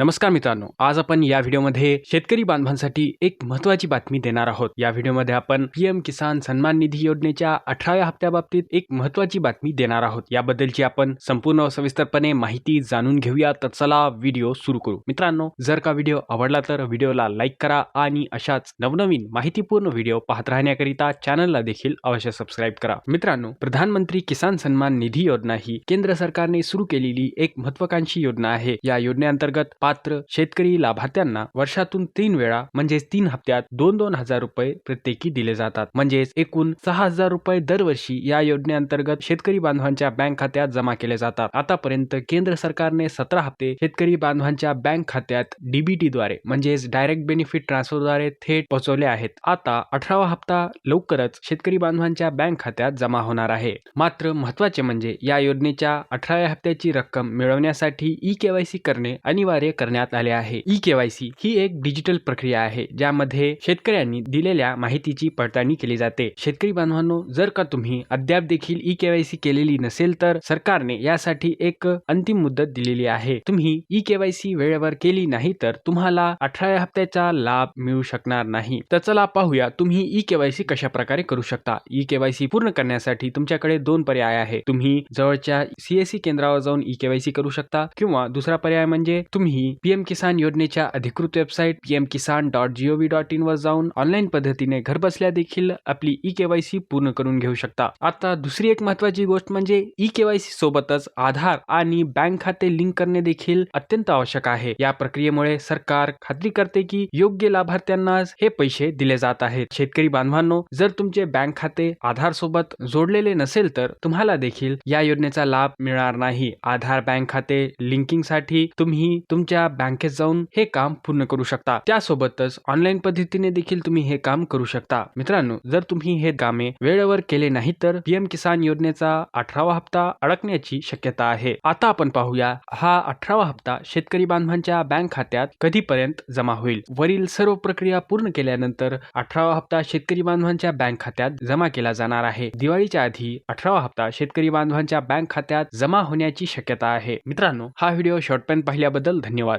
नमस्कार मित्रांनो आज आपण या व्हिडिओमध्ये शेतकरी बांधवांसाठी एक महत्वाची बातमी देणार आहोत. या व्हिडिओमध्ये आपण पीएम किसान सन्मान निधी योजनेच्या अठराव्या हप्त्याबाबतीत एक महत्वाची बातमी देणार आहोत. याबद्दलची आपण संपूर्ण सविस्तरपणे माहिती जाणून घेऊया. तर चला व्हिडिओ सुरू करू. मित्रांनो जर का व्हिडिओ आवडला तर व्हिडिओला लाईक करा आणि अशाच नवनवीन माहितीपूर्ण व्हिडिओ पाहत राहण्याकरिता चॅनलला देखील अवश्य सबस्क्राईब करा. मित्रांनो प्रधानमंत्री किसान सन्मान निधी योजना ही केंद्र सरकारने सुरू केलेली एक महत्वाकांक्षी योजना आहे. या योजनेअंतर्गत पात्र शेतकरी लाभार्थ्यांना वर्षातून तीन वेळा म्हणजेच तीन हप्त्यात दोन दोन हजार रुपये प्रत्येकी दिले जातात. म्हणजेच एकूण सहा हजार रुपये दरवर्षी या योजनेअंतर्गत शेतकरी बांधवांच्या बँक खात्यात जमा केले जातात. आतापर्यंत केंद्र सरकारने सतरा हप्ते शेतकरी बांधवांच्या बँक खात्यात डीबीटी द्वारे म्हणजेच डायरेक्ट बेनिफिट ट्रान्सफरद्वारे थेट पोहोचवले आहेत. आता अठरावा हप्ता लवकरच शेतकरी बांधवांच्या बँक खात्यात जमा होणार आहे. मात्र महत्त्वाचे म्हणजे या योजनेच्या अठराव्या हप्त्याची रक्कम मिळवण्यासाठी ई केवायसी करणे अनिवार्य करण्यात आले आहे. ई केवायसी ही एक डिजिटल प्रक्रिया आहे ज्यामध्ये शेतकऱ्यांनी दिलेल्या माहितीची पडताळणी केली जाते. शेतकरी बांधवांनो जर का तुम्ही अद्याप देखील ई केवायसी केलेली नसेल तर सरकारने यासाठी एक अंतिम मुदत दिलेली आहे. तुम्ही ई केवायसी वेळेवर केली नाही तर तुम्हाला अठरा हप्त्याचा लाभ मिळू शकणार नाही. तर चला पाहूया तुम्ही ई केवायसी कशा प्रकारे करू शकता. ई केवायसी पूर्ण करण्यासाठी तुमच्याकडे दोन पर्याय आहे तुम्ही जवळच्या सीएससी केंद्रावर जाऊन ई केवायसी करू शकता किंवा दुसरा पर्याय म्हणजे तुम्ही पीएम किसान योजनेच्या अधिकृत website PM Kisan dot GOV dot in वर जाऊन ऑनलाईन पद्धतीने घरबसल्या देखील आपली ई केवायसी पूर्ण करून घेऊ शकता. आता दुसरी एक महत्वाची गोष्ट म्हणजे ई केवायसी सोबतच आधार आणि बँक खाते लिंक करणे देखील अत्यंत आवश्यक आहे. या प्रक्रियेमुळे सरकार खात्री करते की योग्य लाभार्थ्यांनाच हे पैसे दिले जात आहेत. शेतकरी बांधवांनो जर तुमचे बँक खाते आधार सोबत जोडलेले नसेल तर तुम्हाला देखील या योजनेचा लाभ मिळणार नाही. आधार बँक खाते लिंकिंगसाठी तुम्ही तुमच्या बँकेत जाऊन हे काम पूर्ण करू शकता. त्यासोबतच ऑनलाईन पद्धतीने देखील तुम्ही हे काम करू शकता. मित्रांनो जर तुम्ही हे कामे वेळेवर केले नाही तर पीएम किसान योजनेचा अठरावा हप्ता अडकण्याची शक्यता आहे. आता आपण पाहूया हा अठरावा हप्ता शेतकरी बांधवांच्या बँक खात्यात कधीपर्यंत जमा होईल? वरील सर्व प्रक्रिया पूर्ण केल्यानंतर अठरावा हप्ता शेतकरी बांधवांच्या बँक खात्यात जमा केला जाणार आहे. दिवाळीच्या आधी अठरावा हप्ता शेतकरी बांधवांच्या बँक खात्यात जमा होण्याची शक्यता आहे. मित्रांनो हा व्हिडिओ शॉर्टपर्यंत पाहिल्याबद्दल धन्यवाद.